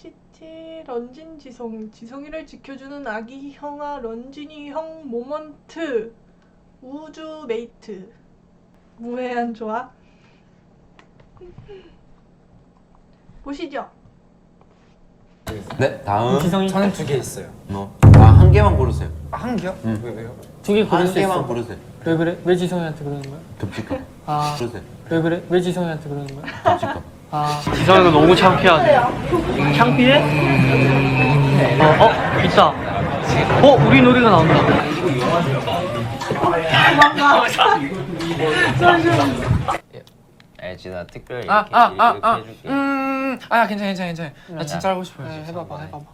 NCT 런진 지성 지성이를 지켜주는 아기 형아 런진이 형 모먼트 우주 메이트 무해한 조합 보시죠. 네 다음 지성이 저는 두 개 있어요. 뭐 아한 개만 고르세요 아, 한 개요? 응. 왜, 왜요? 두 개 고를 한 수 개만 있어. 고르세요 왜 그래? 왜 지성이한테 그러는 거야? 덥지까 아, 고르세요 왜 그래? 왜 지성이한테 그러는 거야? 덥지까 아, 지성이가 너무 창피하네. 창피해? 어, 어, 있다. 어, 우리 노래가 나온다. 알지 나 특별히 아, 이렇게, 아, 이렇게, 아, 이렇게 아, 해줄게 음, 아, 괜찮아, 괜찮아, 괜찮아. 나 진짜 하고 싶어요. 네, 해봐봐, 해봐봐.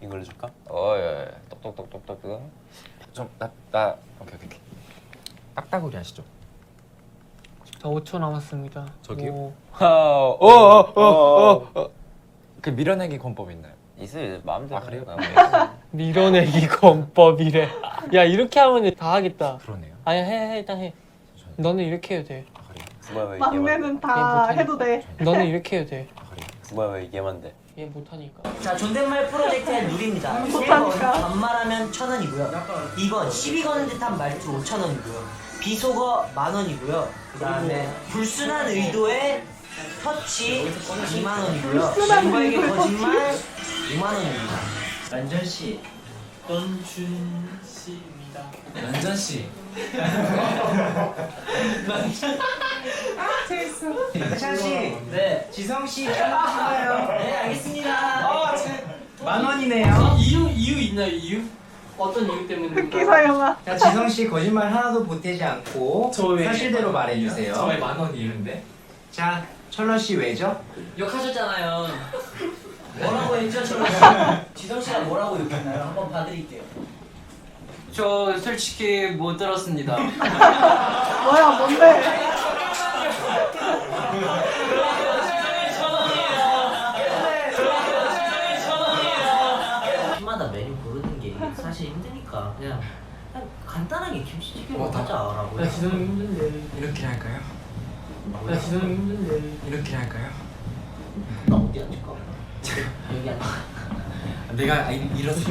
이걸로 줄까? 어예 똑똑똑똑똑 그거 좀, 나, 나, 오케이, 오케이, 오케이. 딱따구리 아시죠? 자, 5초 남았습니다. 저기요? 오. 어, 어, 어, 어, 어. 그 밀어내기 권법 있나요? 있어요 마음대로 아, 그래요? 해. 밀어내기 권법이래. 야, 이렇게 하면 다 하겠다. 그러네요. 아니, 해, 해, 일단 해. 너는 이렇게 해도 돼. 아, 그래요? 이게만 막내는 다. 해도 돼. 너는 이렇게 해도 돼. 아, 그래요? 누가 왜 이게만 돼얘 못하니까. 자 존댓말 프로젝트의 룰입니다. 못하니까. 1번 반말하면 천 원이고요. 2번 시비 거는 듯한 말투 5천 원이고요. 비속어 만 원이고요. 그다음에 불순한 의도의 터치 2만 원이고요. 불순한 누구에게 의도의 거짓말 5만 원입니다. 란전 씨. 권준 씨입니다. 란전 씨. 란전 씨. 네. 지성 씨 촬영하시나요? 네 알겠습니다. 만 원이네요. 이유, 이유 있나요, 이유? 어떤 이유 때문에? 흑기사 영화. 자, 지성 씨 거짓말 하나도 보태지 않고 저 사실대로 말해주세요. 만 원이는데? 자, 철러 씨 왜죠? 욕하셨잖아요. 뭐라고 했죠, 철로 씨? 지성 씨가 뭐라고 욕했나요? 한번 봐드릴게요. 저 솔직히 못 들었습니다. 뭐야 뭔데? 사실 힘드니까 그냥, 그냥 간단하게 김치찌개로 어, 다- 하자라고. 나 지성이 힘든데. 이렇게 할까요? 나 지성이 힘든데. 이렇게 할까요? 나 어디 앉을까? 여기 앉아. 내가 아, 일어서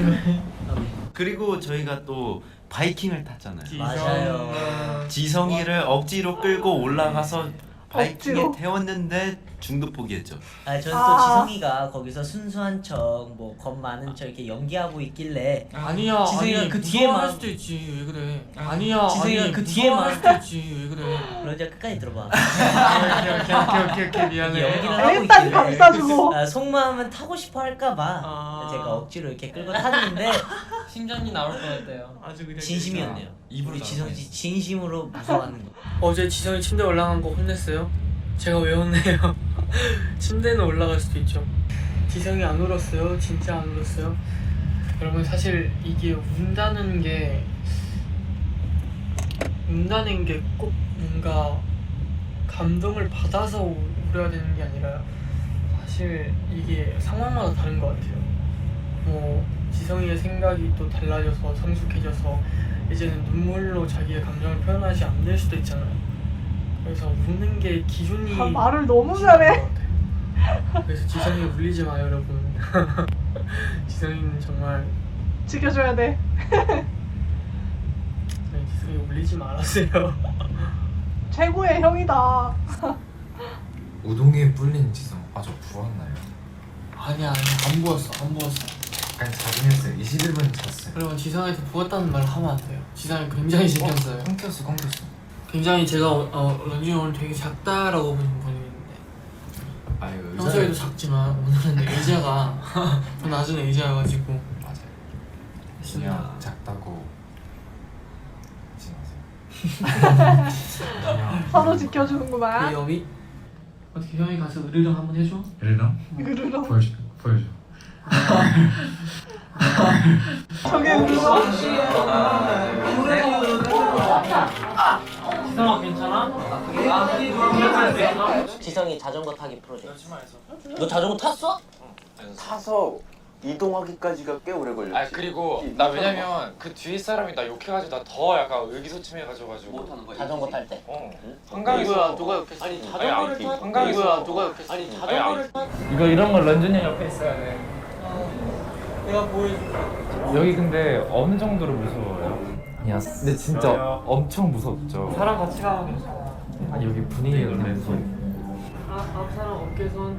그리고 저희가 또 바이킹을 탔잖아요 맞아요. 지성이를 억지로 끌고 올라가서 바이킹에 억지로? 태웠는데 중도 포기했죠 아, 저는 또 아. 지성이가 거기서 순수한 척, 뭐 겁 많은 척 이렇게 연기하고 있길래 아니야. 지성이가 아니, 그 뒤에만- 무서워할 수도 있지. 왜 그래? 아니야. 지성이가 아니, 그 무서워할 뒤에만- 수도 있지. 왜 그래? 그러자 끝까지 들어봐. 오케이, 오케이, 오케이, 오케이, 미안해. 연기를 하고 일단 있길래 감싸주고. 아, 속마음은 타고 싶어 할까봐 아. 제가 억지로 이렇게 끌고 탔는데 심장이 나올 뻔했대요. 아주 그냥 진심이었네요. 입으로 우리 지성 씨 진심으로 무서워하는 거. 어제 지성이 침대 올라간 거 혼냈어요? 제가 왜 혼내요? 침대는 올라갈 수도 있죠. 지성이 안 울었어요? 진짜 안 울었어요? 여러분 사실 이게 운다는 게 운다는 게 꼭 뭔가 감동을 받아서 우- 울어야 되는 게 아니라 사실 이게 상황마다 다른 것 같아요. 뭐 지성이의 생각이 또 달라져서 성숙해져서 이제는 눈물로 자기의 감정을 표현하지 않을 수도 있잖아요. 그래서 우는 게 기준이 아, 말을 너무 잘해. 것. 그래서 지성이 울리지 마요, 여러분. 지성이는 정말 지켜줘야 돼. 네, 지성이 울리지 말았어요. 최고의 형이다. 우동에 불린 지성. 아, 저 부었나요? 아니야, 아니야, 안 부었어, 안 부었어. 아니, 자긴 했어요. 21분 잤어요. 여러분 지성이한테 부었다는 말을 하면 안 돼요. 지성이 굉장히 신경 써요. 엉켰어, 엉켰어. 굉장히 제가 어, 어, 런쥔이 오늘 되게 작다라고 보는 분인데 아유, 평소에도 작지만 오늘은 의자가 더 낮은 의자여가지고 맞아요. 그냥 작다고. 서로 그 지켜주는구만. 여비 어떻게 형이 가서 으르렁 한번 해줘? 일랑 으르렁. 보여줘, 보여줘. 저게 으르렁. 지성아 괜찮아? 지성이 자전거 타기 프로젝트. 너 자전거 탔어? 타서 이동하기까지가 꽤 오래 걸렸지. 아 그리고 나 왜냐면 그 뒤에 사람이 나 욕해가지고 나 더 약간 의기소침해가지고 가지고 자전거 탈 때? 어 한강에서 누가 욕했어? 아니 자전거를 타- 한강에서 누가 욕했어? 아니 자전거를 이거 이런 건 런쥔이 형 옆에 있어야 돼. 내가 보여줄게. 여기 근데 어느 정도로 무서워요? 야, 근데 진짜 엄청 무섭죠. 사람 같이 가면 괜찮아. 아니 여기 분위기가 너무 무서워. 아, 앞 사람 어깨선.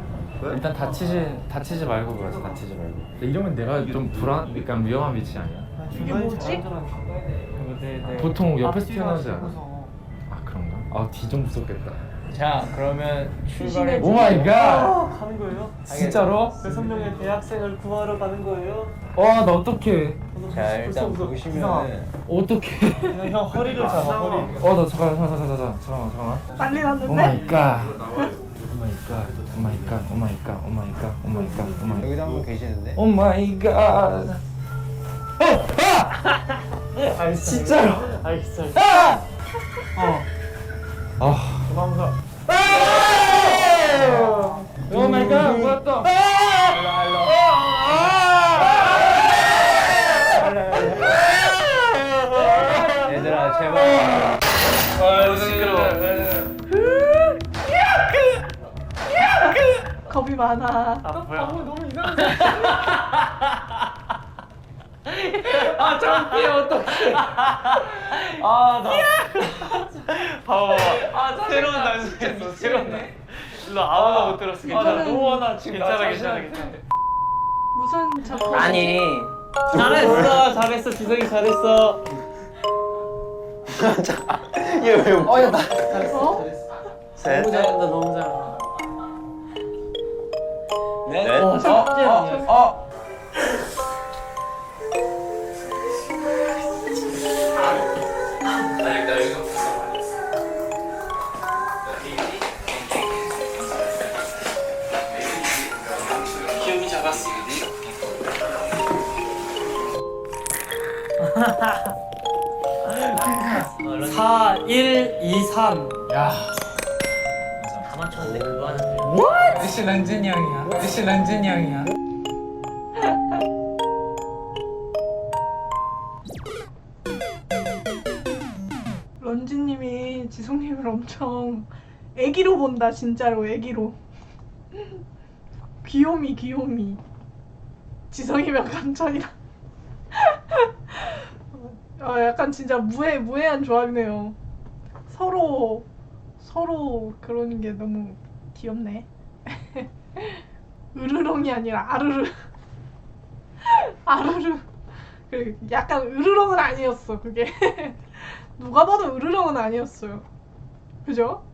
일단 다치지 다치지 말고 그러자 다치지 말고. 근데 이러면 내가 좀 불안, 약간 위험한 위치 아니야? 이게 뭐지? 보통 옆에서 튀어나오지 않아? 아 그런가? 아뒤 좀 무섭겠다. 자 그러면 출발해. 오 마이 갓! 가는 거예요? 진짜로? 여섯 명의 대학생을 구하러 가는 거예요? 와 나 어떡해. 자 일단 보시면 어떡해. 그냥 형 허리를 잡아 허리. 어 나 잠깐 잠깐 잠깐 잠깐 잠깐만 잠깐만. 난리 오 났는데? 마이 갓. 오 마이 갓. 오 마이 갓. 오 마이 갓. 오 마이 갓. 오 마이 갓. 오 마이 갓. 여기도 한 분 계시는데. 오 마이 갓. 어! 아! 아니 진짜로. 알겠어. 아! 아. 도망가. 오 마이 갓. 뭐였다? 얘들아 제발. 아, 시끄러워. 겁이 많아. 아 뭐야? 너무 이상해. 아, 창피해, 어떡해. 아, 나. 봐봐. 아 새로운 단수했어. 새로운 단. 일로 아무나 못 들었어. 괜찮아. 이거는- 노원아 지금 괜찮아 괜찮아 괜찮아. 무슨 작품? 아니 잘했어 잘했어 지성이 잘했어. 어? 셋. 너무 잘한다 너무 잘한다. 4, 1, 2, 3. 야. 가만 쳤는데 그거 하나 틀려. 역시 런쥔이 형이야. 역시 런쥔이 형이야. 런지님이 지성님을 엄청 애기로 본다 진짜로 애기로 귀요미 귀요미 지성이면 감천이다. 아 약간 진짜 무해 무해한 조합이네요. 서로 서로 그러는 게 너무 귀엽네. 으르렁이 아니라 아르르. 아르르. 그 약간 으르렁은 아니었어 그게. 누가 봐도 으르렁은 아니었어요. 그죠?